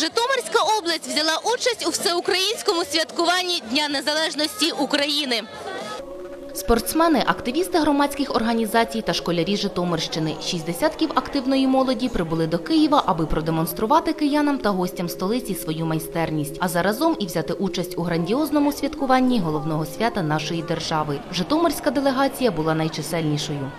Житомирська область взяла участь у всеукраїнському святкуванні Дня Незалежності України. Спортсмени, активісти громадських організацій та школярі Житомирщини. Шість десятків активної молоді прибули до Києва, аби продемонструвати киянам та гостям столиці свою майстерність, а заразом і взяти участь у грандіозному святкуванні головного свята нашої держави. Житомирська делегація була найчисельнішою.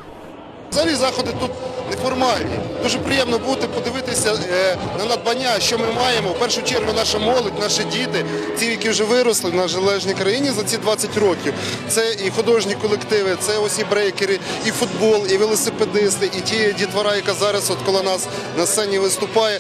Взагалі заходи тут неформальні. Дуже приємно бути, подивитися е, на надбання, що ми маємо. В першу чергу наша молодь, наші діти, ті, які вже виросли в нашій країні за ці 20 років. Це і художні колективи, це ось і брейкери, і футбол, і велосипедисти, і ті дітвора, яка зараз от коло нас на сцені виступає.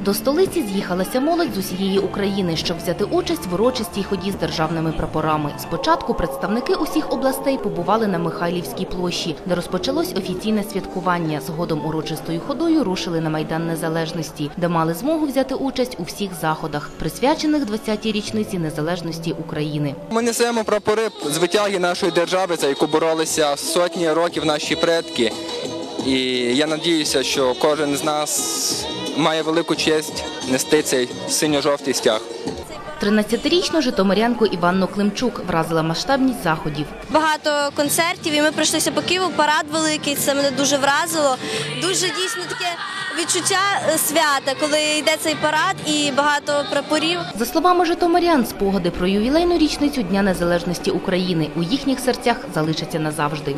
До столиці з'їхалася молодь з усієї України, щоб взяти участь в урочистій ході з державними прапорами. Спочатку представники усіх областей побували на Михайлівській площі, де розпочалось офіційне святкування. Згодом урочистою ходою рушили на Майдан Незалежності, де мали змогу взяти участь у всіх заходах, присвячених 20-й річниці незалежності України. Ми несемо прапори з витяги нашої держави, за яку боролися сотні років наші предки. І я надіюся, що кожен з нас має велику честь нести цей синьо-жовтий стяг. 13-річну житомирянку Іванну Климчук вразила масштабність заходів. багато концертів, і ми пройшлися по Києву. Парад великий, це мене дуже вразило. Дуже дійсно таке відчуття е, свята, коли йде цей парад і багато прапорів. За словами житомирян, спогади про ювілейну річницю Дня Незалежності України у їхніх серцях залишаться назавжди.